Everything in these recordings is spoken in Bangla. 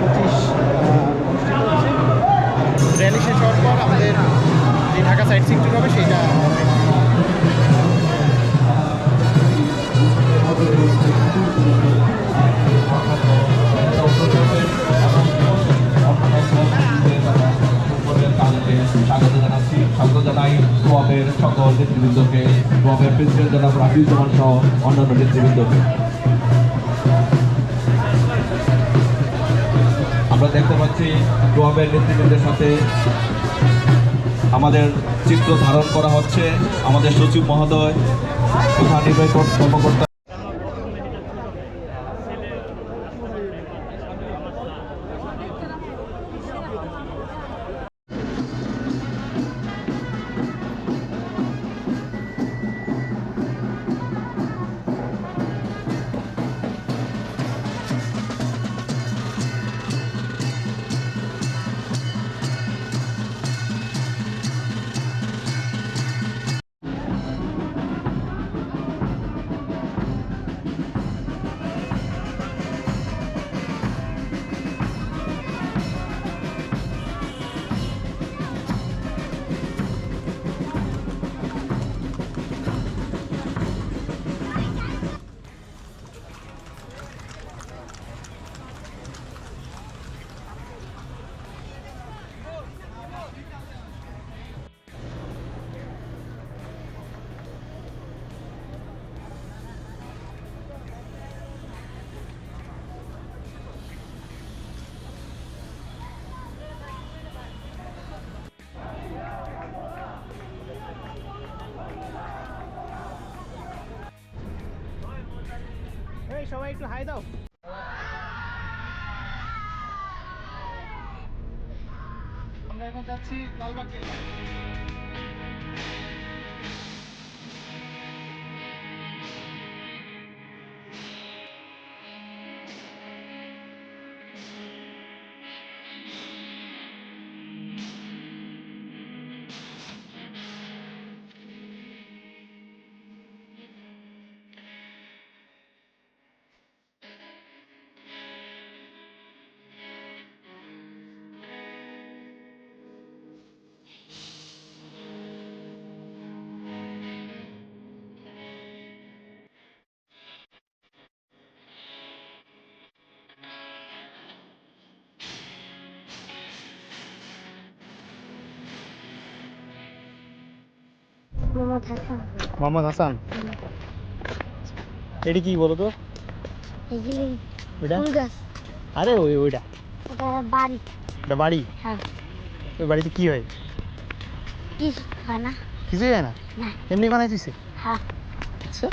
পঁচিশ র্যালি শেষ হওয়ার পর আমাদের যে ঢাকা সাইড সিং ট্যুর হবে, সেইটা স্বাগত জানাচ্ছি স্বাগত সকল নেতৃবৃন্দকে প্রেসিডেন্ট জনাব রাফিউজ্জামান সহ অন্যান্য নেতৃবৃন্দকে। আমরা দেখতে পাচ্ছি ক্লাবের নেতৃবৃন্দের সাথে আমাদের চিত্র ধারণ করা হচ্ছে। আমাদের সচিব মহোদয়, প্রধান নির্বাহী কর্মকর্তা সবাই একটু হাই দাও। আমরা এখন যাচ্ছি লালবাগে মোহাম্মদ হাসান। মোহাম্মদ হাসান। এটি কি বলো তো? আরে ওই ওইটা। বাড়ি। ওটা বাড়ি? হ্যাঁ। ওই বাড়িতে কি হয়? কিছু হয় না। কিছুই হয় না। এমনি বানাই দিছে? হ্যাঁ। আচ্ছা।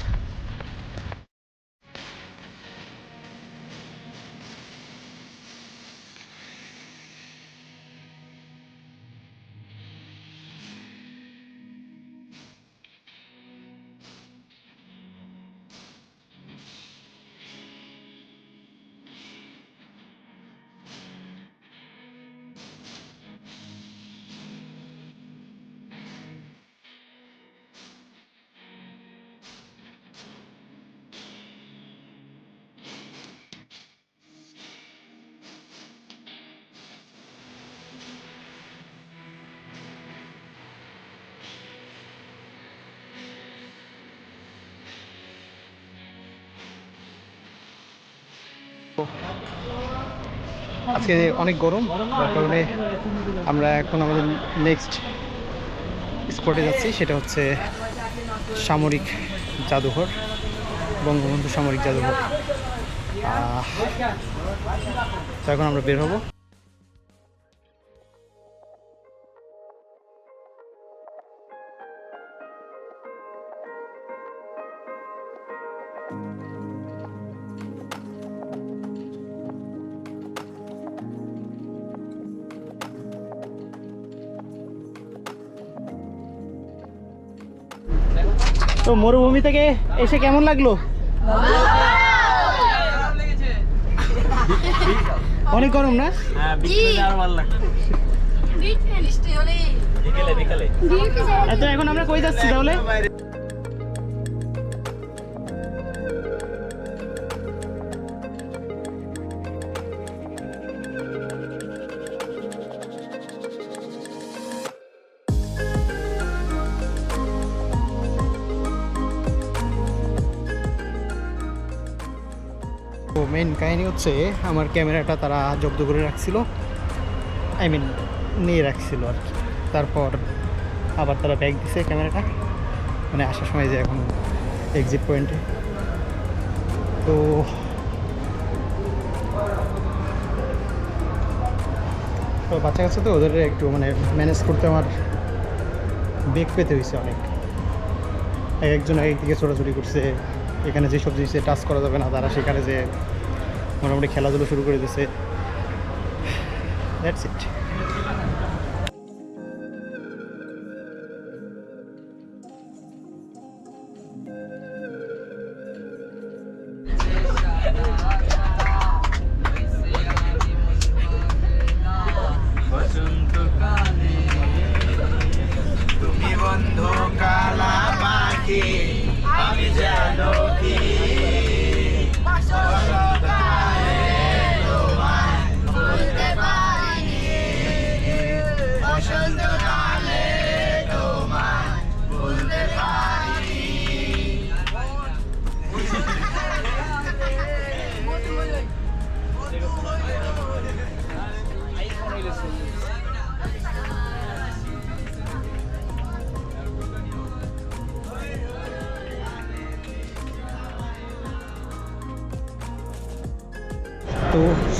আজকে অনেক গরম, যার কারণে আমরা এখন আমাদের নেক্সট স্পটে যাচ্ছি, সেটা হচ্ছে সামরিক জাদুঘর, বঙ্গবন্ধু সামরিক জাদুঘর। এখন আমরা বের হব। তো মরুভূমি থেকে এসে কেমন লাগল? অনেক গরম না? তো এখন আমরা কই যাচ্ছি তাহলে? তো মেন কাহিনী হচ্ছে আমার ক্যামেরাটা তারা জব্দ করে রাখছিল। আই মিন নিয়ে রাখছিল আর কি। তারপর আবার তারা ব্যাগ দিছে ক্যামেরাটা। মানে আসার সময় যে এখন এক্সিট পয়েন্টে তো বাচ্চা কাছে তো ওদের একটু মানে ম্যানেজ করতে আমার বেগ পেতে হয়েছে অনেক। এক একজন এক দিকে ছোটাছুটি করছে। এখানে যেসব জিনিসে টাচ করা যাবে না, তারা সেখানে যে মোটামুটি খেলাধুলো শুরু করে দিয়েছে দ্যাটস ইট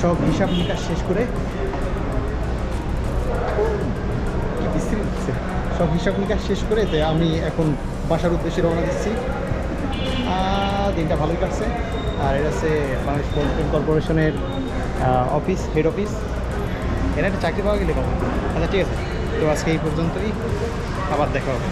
সব হিসাব নিকাশ শেষ করে কি। সব হিসাব নিকাশ শেষ করে তো আমি এখন বাসার উদ্দেশ্যে রওনা দিচ্ছি। দিনটা ভালোই কাটছে। আর এটা হচ্ছে বাংলাদেশ পলিটেন কর্পোরেশনের অফিস হেড অফিস এখানে একটা চাকরি পাওয়া গেলে পাবো আচ্ছা ঠিক আছে। তো আজকে এই পর্যন্তই। আবার দেখা হবে।